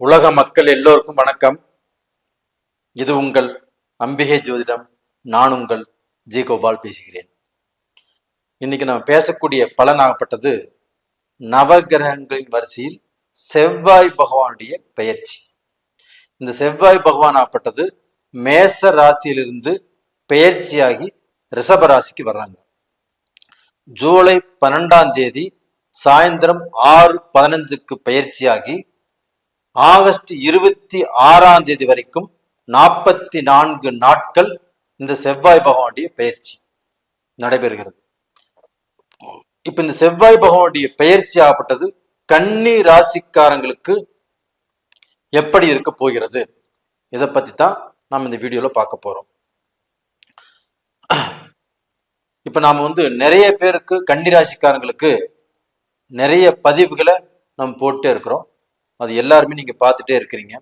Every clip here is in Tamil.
உலக மக்கள் எல்லோருக்கும் வணக்கம். இது உங்கள் அம்பிகை ஜோதிடம். நான் உங்கள் ஜி கோபால் பேசுகிறேன். இன்னைக்கு நம்ம பேசக்கூடிய பலனாகப்பட்டது நவகிரகங்களின் வரிசையில் செவ்வாய் பகவானுடைய பெயர்ச்சி. இந்த செவ்வாய் பகவான் ஆகப்பட்டது மேச ராசியிலிருந்து பெயர்ச்சியாகி ரிஷப ராசிக்கு வர்றாங்க. ஜூலை பன்னெண்டாம் தேதி சாயந்தரம் ஆறு பதினஞ்சுக்கு பயிற்சியாகி ஆகஸ்ட் இருபத்தி ஆறாம் தேதி வரைக்கும் நாற்பத்தி நான்கு நாட்கள் இந்த செவ்வாய் பகவானுடைய பயிற்சி நடைபெறுகிறது. இப்ப இந்த செவ்வாய் பகவானுடைய பயிற்சி ஆகப்பட்டது கன்னி ராசிக்காரங்களுக்கு எப்படி இருக்க போகிறது? இதை பத்தி தான் நாம் இந்த வீடியோல பார்க்க போறோம். இப்ப நாம வந்து நிறைய பேருக்கு கன்னி ராசிக்காரங்களுக்கு நிறைய பதிவுகளை நம்ம போட்டே இருக்கிறோம். அது எல்லாருமே நீங்கள் பார்த்துட்டே இருக்கிறீங்க.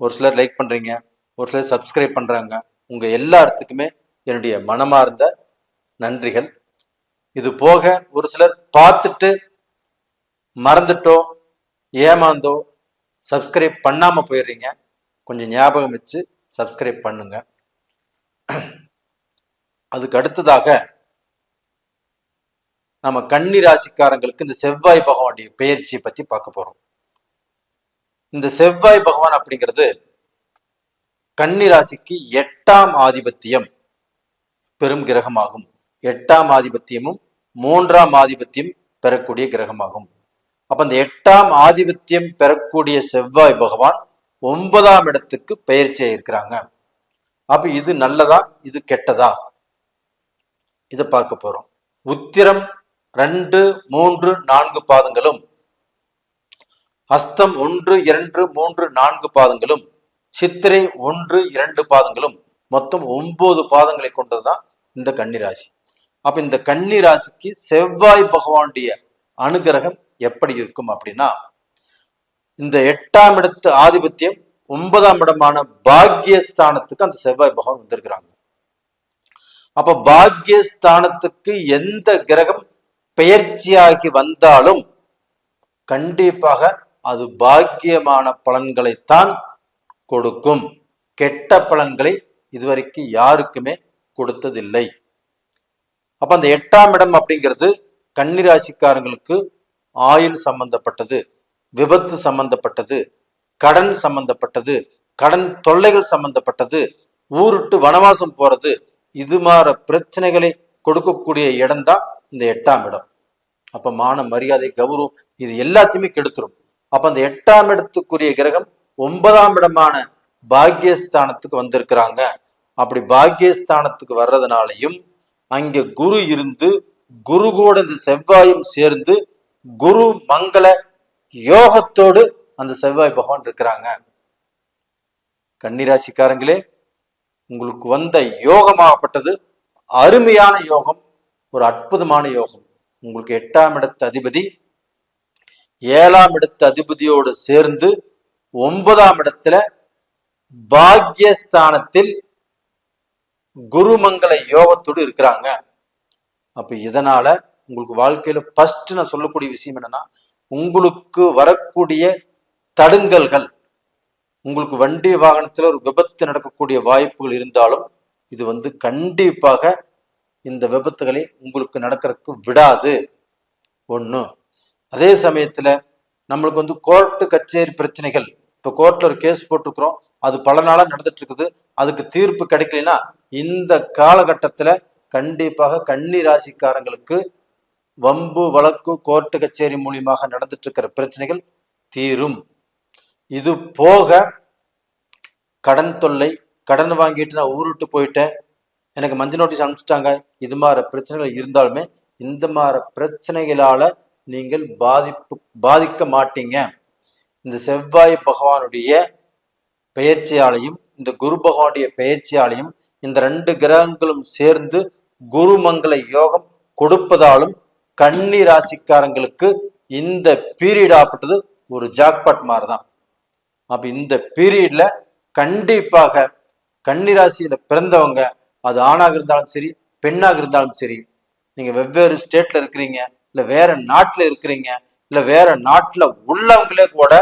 ஒரு சிலர் லைக் பண்ணுறீங்க ஒரு சிலர் சப்ஸ்கிரைப் பண்ணுறாங்க உங்கள் எல்லாத்துக்குமே என்னுடைய மனமார்ந்த நன்றிகள். இது போக ஒரு சிலர் பார்த்துட்டு மறந்துட்டோ ஏமாந்தோ சப்ஸ்கிரைப் பண்ணாமல் போயிடுறீங்க. கொஞ்சம் ஞாபகம் வச்சு சப்ஸ்கிரைப் பண்ணுங்க. அதுக்கு அடுத்ததாக நம்ம கன்னி ராசிக்காரங்களுக்கு இந்த செவ்வாய் பகவானுடைய பெயர்ச்சியை பற்றி பார்க்க போகிறோம் இந்த செவ்வாய் பகவான் அப்படிங்கிறது கன்னிராசிக்கு எட்டாம் ஆதிபத்தியம் பெரும் கிரகமாகும். எட்டாம் ஆதிபத்தியமும் மூன்றாம் ஆதிபத்தியம் பெறக்கூடிய கிரகமாகும். அப்ப இந்த எட்டாம் ஆதிபத்தியம் பெறக்கூடிய செவ்வாய் பகவான் ஒன்பதாம் இடத்துக்கு பயிற்சி இருக்கிறாங்க அப்ப இது நல்லதா? இது கெட்டதா? இதை பார்க்க போறோம். உத்திரம் ரெண்டு மூன்று நான்கு பாதங்களும் அஸ்தம் ஒன்று இரண்டு மூன்று நான்கு பாதங்களும் சித்திரை ஒன்று இரண்டு பாதங்களும் மொத்தம் ஒன்பது பாதங்களை கொண்டதுதான் இந்த கன்னிராசி. அப்ப இந்த கன்னிராசிக்கு செவ்வாய் பகவானுடைய அனுகிரகம் எப்படி இருக்கும் அப்படின்னா இந்த எட்டாம் இடத்து ஆதிபத்தியம் ஒன்பதாம் இடமான பாக்யஸ்தானத்துக்கு அந்த செவ்வாய் பகவான் வந்திருக்கிறாங்க. அப்ப பாக்யஸ்தானத்துக்கு எந்த கிரகம் பெயர்ச்சியாகி வந்தாலும் கண்டிப்பாக அது பாக்கியமான பலன்களைத்தான் கொடுக்கும். கெட்ட பலன்களை இதுவரைக்கும் யாருக்குமே கொடுத்ததில்லை. அப்ப அந்த எட்டாம் இடம் அப்படிங்கிறது கன்னிராசிக்காரங்களுக்கு ஆயுள் சம்பந்தப்பட்டது விபத்து சம்பந்தப்பட்டது கடன் சம்பந்தப்பட்டது கடன் தொல்லைகள் சம்பந்தப்பட்டது ஊருட்டு வனவாசம் போறது இது மாற பிரச்சனைகளை கொடுக்கக்கூடிய இடம்தான் இந்த எட்டாம் இடம். அப்ப மான மரியாதை கௌரவம் இது எல்லாத்தையுமே கெடுத்துரும். அப்ப அந்த எட்டாம் இடத்துக்குரிய கிரகம் ஒன்பதாம் இடமான பாக்கியஸ்தானத்துக்கு வந்திருக்கிறாங்க. அப்படி பாக்கியஸ்தானத்துக்கு வர்றதுனாலையும் அங்க குரு இருந்து குரு கூட இந்த செவ்வாயும் சேர்ந்து குரு மங்கள யோகத்தோடு அந்த செவ்வாய் பகவான் இருக்கிறாங்க. கன்னிராசிக்காரங்களே உங்களுக்கு வந்த யோகமாகப்பட்டது அருமையான யோகம் ஒரு அற்புதமான யோகம். உங்களுக்கு எட்டாம் இடத்து அதிபதி ஏழாம் இடத்து அதிபதியோடு சேர்ந்து ஒன்பதாம் இடத்துல பாக்யஸ்தானத்தில் குருமங்கள யோகத்தோடு இருக்கிறாங்க. அப்ப இதனால உங்களுக்கு வாழ்க்கையில ஃபர்ஸ்ட் நான் சொல்லக்கூடிய விஷயம் என்னன்னா உங்களுக்கு வரக்கூடிய தடுங்கல்கள் உங்களுக்கு வண்டி வாகனத்துல ஒரு விபத்து நடக்கக்கூடிய வாய்ப்புகள் இருந்தாலும் இது வந்து கண்டிப்பாக இந்த விபத்துகளை உங்களுக்கு நடக்கிறதுக்கு விடாது. ஒன்று அதே சமயத்துல நம்மளுக்கு வந்து கோர்ட்டு கச்சேரி பிரச்சனைகள். இப்போ கோர்ட்ல ஒரு கேஸ் போட்டிருக்கிறோம். அது பல நாளா நடந்துட்டு இருக்குது அதுக்கு தீர்ப்பு கிடைக்கலனா இந்த காலகட்டத்துல கண்டிப்பாக கன்னி ராசிக்காரங்களுக்கு வம்பு வழக்கு கோர்ட்டு கச்சேரி மூலியமாக நடந்துட்டு இருக்கிற பிரச்சனைகள் தீரும். இது போக கடன் தொல்லை கடன் வாங்கிட்டு நான் ஊருட்டு போயிட்டேன். எனக்கு மஞ்சள் நோட்டீஸ் அனுப்பிச்சிட்டாங்க. இது மாதிரி பிரச்சனைகள் இருந்தாலுமே இந்த மாதிரி பிரச்சனைகளால நீங்கள் பாதிப்பு பாதிக்க மாட்டீங்க. இந்த செவ்வாய் பகவானுடைய பெயர்ச்சியாலையும் இந்த குரு பகவானுடைய பெயர்ச்சியாலையும் இந்த ரெண்டு கிரகங்களும் சேர்ந்து குருமங்கள யோகம் கொடுப்பதாலும் கன்னி ராசிக்காரங்களுக்கு இந்த பீரியட் ஆப்பட்டது ஒரு ஜாக்பாட் மாதிரி தான் அப்ப இந்த பீரியட்ல கண்டிப்பாக கன்னி ராசியில பிறந்தவங்க அது ஆணாக இருந்தாலும் சரி பெண்ணாக இருந்தாலும் சரி நீங்க வெவ்வேறு ஸ்டேட்ல இருக்கிறீங்க இல்ல வேற நாட்டுல இருக்கிறீங்க இல்ல வேற நாட்டுல உள்ளவங்களே கூட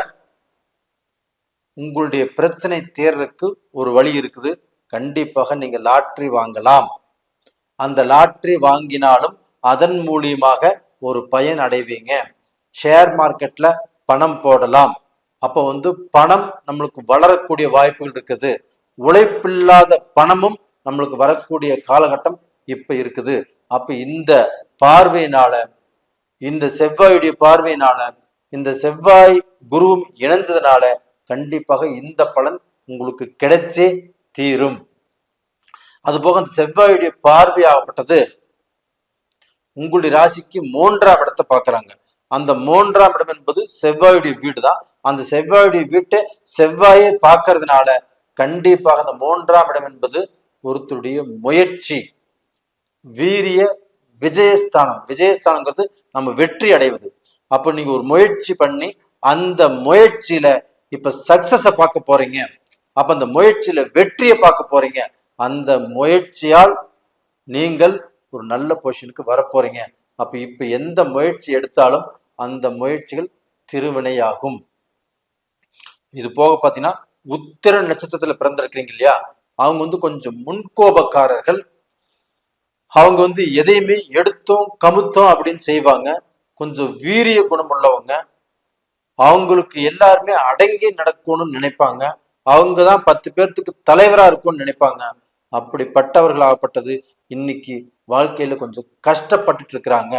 உங்களுடைய பிரச்சனை தேர்றதுக்கு ஒரு வழி இருக்குது. கண்டிப்பாக நீங்க லாட்ரி வாங்கலாம். அந்த லாட்ரி வாங்கினாலும் அதன் மூலியமாக ஒரு பயன் அடைவீங்க. ஷேர் மார்க்கெட்ல பணம் போடலாம். அப்போ வந்து பணம் நம்மளுக்கு வளரக்கூடிய வாய்ப்புகள் இருக்குது. உழைப்பில்லாத பணமும் நம்மளுக்கு வரக்கூடிய காலகட்டம் இப்ப இருக்குது. அப்ப இந்த பார்வையினால இந்த செவ்வாயுடைய பார்வையினால இந்த செவ்வாய் குருவும் இணைஞ்சதுனால கண்டிப்பாக இந்த பலன் உங்களுக்கு கிடைச்சே தீரும். அதுபோக அந்த செவ்வாயுடைய பார்வையாகப்பட்டது உங்களுடைய ராசிக்கு மூன்றாம் இடத்தை பார்க்கறாங்க. அந்த மூன்றாம் இடம் என்பது செவ்வாயுடைய வீடு தான் அந்த செவ்வாயுடைய வீட்டை செவ்வாயை பார்க்கறதுனால கண்டிப்பாக அந்த மூன்றாம் இடம் என்பது ஒருத்தருடைய முயற்சி வீரிய விஜயஸ்தானம். விஜயஸ்தானங்கிறது நம்ம வெற்றி அடைவது. அப்போ நீங்க ஒரு முயற்சி பண்ணி அந்த முயற்சியில இப்ப சக்சஸ பார்க்க போறீங்க. அப்ப அந்த முயற்சியில வெற்றியை பார்க்க போறீங்க. அந்த முயற்சியால் நீங்கள் ஒரு நல்ல பொசிஷனுக்கு வரப்போறீங்க. அப்ப இப்ப எந்த முயற்சி எடுத்தாலும் அந்த முயற்சிகள் திருவினையாகும். இது போக பாத்தீங்கன்னா உத்திர நட்சத்திரத்துல பிறந்திருக்கிறீங்க இல்லையா? அவங்க வந்து கொஞ்சம் முன்கோபக்காரர்கள். அவங்க வந்து எதையுமே எடுத்தோம் கமுத்தோம் அப்படின்னு செய்வாங்க. கொஞ்சம் வீரிய குணம் உள்ளவங்க அவங்களுக்கு எல்லாருமே அடங்கி நடக்கணும்னு நினைப்பாங்க. அவங்க தான் பத்து பேர்த்துக்கு தலைவரா இருக்கும்னு நினைப்பாங்க. அப்படிப்பட்டவர்களாகப்பட்டது இன்னைக்கு வாழ்க்கையில கொஞ்சம் கஷ்டப்பட்டுட்டு இருக்கிறாங்க.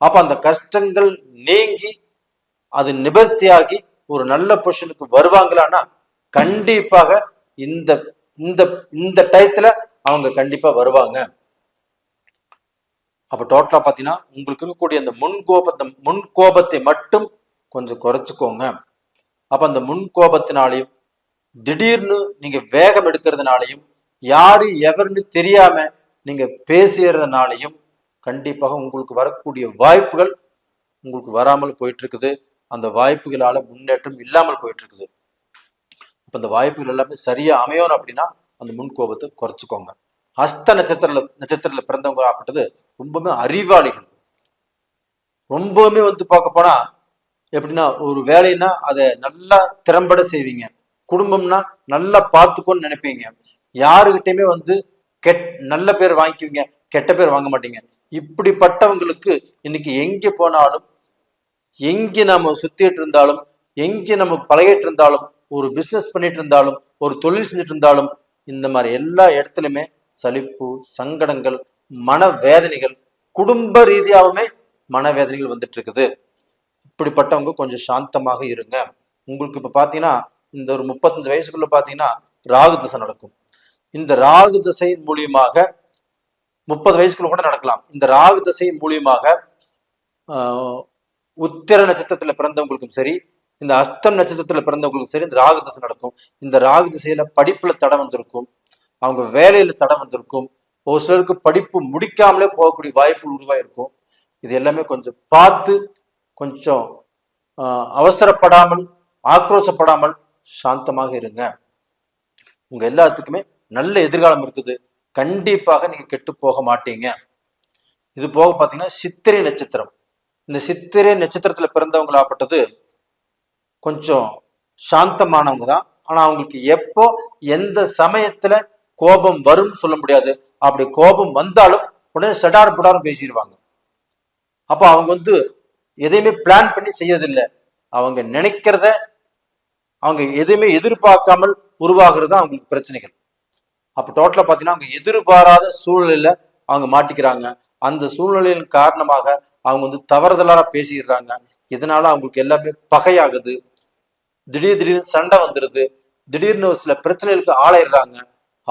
அப்ப அந்த கஷ்டங்கள் நீங்கி அது நிபர்த்தியாகி ஒரு நல்ல பொசிஷனுக்கு வருவாங்களான்னா கண்டிப்பாக இந்த இந்த இந்த டயத்துல அவங்க கண்டிப்பா வருவாங்க. அப்ப டோட்டலா பாத்தீங்கன்னா உங்களுக்கு இருக்கக்கூடிய அந்த முன்கோபத்தை முன்கோபத்தை மட்டும் கொஞ்சம் குறைச்சிக்கோங்க. அப்ப அந்த முன்கோபத்தினாலையும் திடீர்னு நீங்க வேகம் எடுக்கிறதுனாலையும் யாரு எவருன்னு தெரியாம நீங்க பேசுறதுனாலையும் கண்டிப்பாக உங்களுக்கு வரக்கூடிய வாய்ப்புகள் உங்களுக்கு வராமல் போயிட்டு இருக்குது அந்த வாய்ப்புகளால முன்னேற்றம் இல்லாமல் போயிட்டு இருக்குது அப்ப அந்த வாய்ப்புகள் எல்லாமே சரியா அமையணும் அப்படின்னா அந்த முன்கோபத்தை குறைச்சிக்கோங்க. அஸ்த நட்சத்திர நட்சத்திரத்தில் பிறந்தவங்க அப்படின்றது ரொம்பவுமே அறிவாளிகள். ரொம்பவுமே வந்து பார்க்க போனா எப்படின்னா ஒரு வேலைன்னா அதை நல்லா திறம்பட செய்வீங்க. குடும்பம்னா நல்லா பார்த்துக்கோன்னு நினைப்பீங்க. யாருக்கிட்டையுமே வந்து கெட் நல்ல பேர் வாங்கிக்குவீங்க கெட்ட பேர் வாங்க மாட்டீங்க. இப்படிப்பட்டவங்களுக்கு இன்னைக்கு எங்கே போனாலும் எங்கே நம்ம சுத்திட்டு இருந்தாலும் எங்கே நம்ம பழகிட்டு இருந்தாலும் ஒரு பிஸ்னஸ் பண்ணிட்டு இருந்தாலும் ஒரு தொழில் செஞ்சுட்டு இருந்தாலும் இந்த மாதிரி எல்லா இடத்துலையுமே சலிப்பு சங்கடங்கள் மன வேதனைகள் குடும்ப ரீதியாகவுமே மனவேதனைகள் வந்துட்டு இருக்குது இப்படிப்பட்டவங்க கொஞ்சம் சாந்தமாக இருங்க. உங்களுக்கு இப்போ பார்த்தீங்கன்னா இந்த ஒரு முப்பத்தஞ்சு வயசுக்குள்ள பார்த்தீங்கன்னா ராகு தசை நடக்கும். இந்த ராகு தசை மூலியமாக முப்பது வயசுக்குள்ள கூட நடக்கலாம். இந்த ராகு தசை மூலியமாக உத்திர நட்சத்திரத்தில் பிறந்தவங்களுக்கும் சரி இந்த அஸ்தம் நட்சத்திரத்தில் பிறந்தவங்களுக்கும் சரி இந்த ராகு தசை நடக்கும். இந்த ராகு திசையில படிப்புல தடை வந்திருக்கும். அவங்க வேலையில தடை வந்திருக்கும். ஒரு சிலருக்கு படிப்பு முடிக்காமலே போகக்கூடிய வாய்ப்புகள் உருவாயிருக்கும். இது எல்லாமே கொஞ்சம் பார்த்து கொஞ்சம் ஆஹ், அவசரப்படாமல் ஆக்ரோஷப்படாமல் சாந்தமாக இருங்க. உங்க எல்லாத்துக்குமே நல்ல எதிர்காலம் இருக்குது. கண்டிப்பாக நீங்க கெட்டு போக மாட்டீங்க. இது போக பார்த்தீங்கன்னா சித்திரை நட்சத்திரம். இந்த சித்திரை நட்சத்திரத்துல பிறந்தவங்களாப்பட்டது கொஞ்சம் சாந்தமானவங்க தான். ஆனா அவங்களுக்கு எப்போ எந்த சமயத்துல கோபம் வரும்னு சொல்ல முடியாது. அப்படி கோபம் வந்தாலும் உடனே சடார் புடாரும் பேசிடுவாங்க. அப்போ அவங்க வந்து எதையுமே பிளான் பண்ணி செய்யறதில்லை. அவங்க நினைக்கிறத அவங்க எதையுமே எதிர்பார்க்காமல் உருவாகிறது தான் அவங்களுக்கு பிரச்சனைகள். அப்போ டோட்டலாக பார்த்தீங்கன்னா அவங்க எதிர்பாராத சூழ்நிலையில் அவங்க மாட்டிக்கிறாங்க. அந்த சூழ்நிலையின் காரணமாக அவங்க வந்து தவறுதலாக பேசிடுறாங்க. இதனால அவங்களுக்கு எல்லாமே பகையாகுது. திடீர் திடீர்னு சண்டை வந்துடுது திடீர்னு ஒரு சில பிரச்சனைகளுக்கு ஆளாயிடுறாங்க.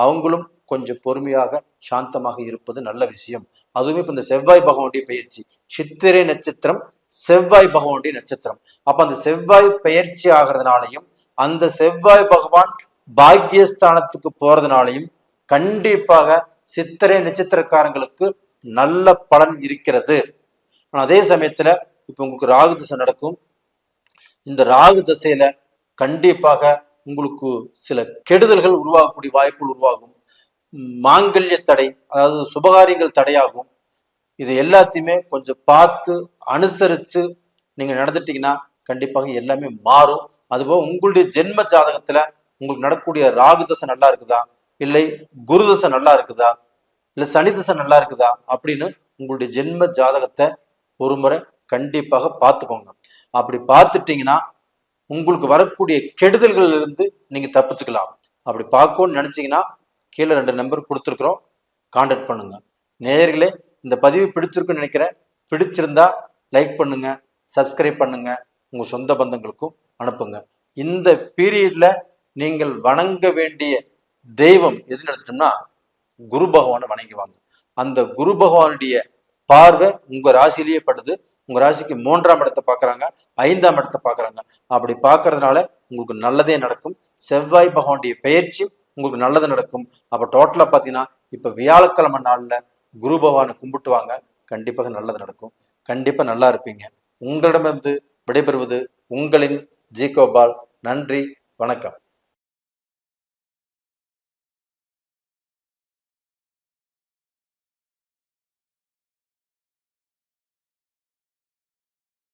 அவங்களும் கொஞ்சம் பொறுமையாக சாந்தமாக இருப்பது நல்ல விஷயம். அதுவுமே இப்போ இந்த செவ்வாய் பகவானுடைய பயிற்சி. சித்திரை நட்சத்திரம் செவ்வாய் பகவானுடைய நட்சத்திரம். அப்ப அந்த செவ்வாய் பயிற்சி ஆகிறதுனாலையும் அந்த செவ்வாய் பகவான் பாக்கியஸ்தானத்துக்கு போறதுனாலையும் கண்டிப்பாக சித்திரை நட்சத்திரக்காரங்களுக்கு நல்ல பலன் இருக்கிறது. ஆனா அதே சமயத்துல இப்ப உங்களுக்கு ராகு திசை நடக்கும். இந்த ராகு திசையில கண்டிப்பாக உங்களுக்கு சில கெடுதல்கள் உருவாகக்கூடிய வாய்ப்புகள் உருவாகும். மாங்கல்ய தடை அதாவது சுபகாரியங்கள் தடையாகும். இது எல்லாத்தையுமே கொஞ்சம் பார்த்து அனுசரித்து நீங்கள் நடந்துட்டீங்கன்னா கண்டிப்பாக எல்லாமே மாறும். அதுபோக உங்களுடைய ஜென்ம ஜாதகத்தில் உங்களுக்கு நடக்கக்கூடிய ராகு தசை நல்லா இருக்குதா? இல்லை குரு தசை நல்லா இருக்குதா? இல்லை சனி தசை நல்லா இருக்குதா? அப்படின்னு உங்களுடைய ஜென்ம ஜாதகத்தை ஒரு முறை கண்டிப்பாக பார்த்துக்கோங்க. அப்படி பார்த்துட்டீங்கன்னா உங்களுக்கு வரக்கூடிய கெடுதல்கள் இருந்து நீங்க தப்பிச்சுக்கலாம். அப்படி பார்க்கணும்னு நினைச்சீங்கன்னா கீழே ரெண்டு நம்பர் கொடுத்துருக்குறோம். காண்டாக்ட் பண்ணுங்க. நேர்களே இந்த பதிவு பிடிச்சிருக்குன்னு நினைக்கிறேன். பிடிச்சிருந்தா லைக் பண்ணுங்க சப்ஸ்கிரைப் பண்ணுங்க உங்க சொந்த பந்தங்களுக்கும் அனுப்புங்க. இந்த பீரியட்ல நீங்கள் வணங்க வேண்டிய தெய்வம் எதுன்னு எடுத்துட்டோம்னா குரு பகவானை வணங்குவாங்க அந்த குரு பகவானுடைய பார்வை உங்க ராசிலேயே படுது. உங்க ராசிக்கு மூன்றாம் இடத்தை பார்க்குறாங்க ஐந்தாம் இடத்தை பார்க்குறாங்க. அப்படி பார்க்கறதுனால உங்களுக்கு நல்லதே நடக்கும். செவ்வாய் பகவானுடைய பயிற்சி உங்களுக்கு நல்லது நடக்கும். அப்ப டோட்டலா பாத்தீங்கன்னா இப்ப வியாழக்கிழமை நாள்ல குரு பகவானை கும்பிட்டுவாங்க. கண்டிப்பாக நல்லது நடக்கும். கண்டிப்பா நல்லா இருப்பீங்க. உங்களிடமிருந்து விடைபெறுவது உங்களின் ஜி கோபால் நன்றி. வணக்கம்.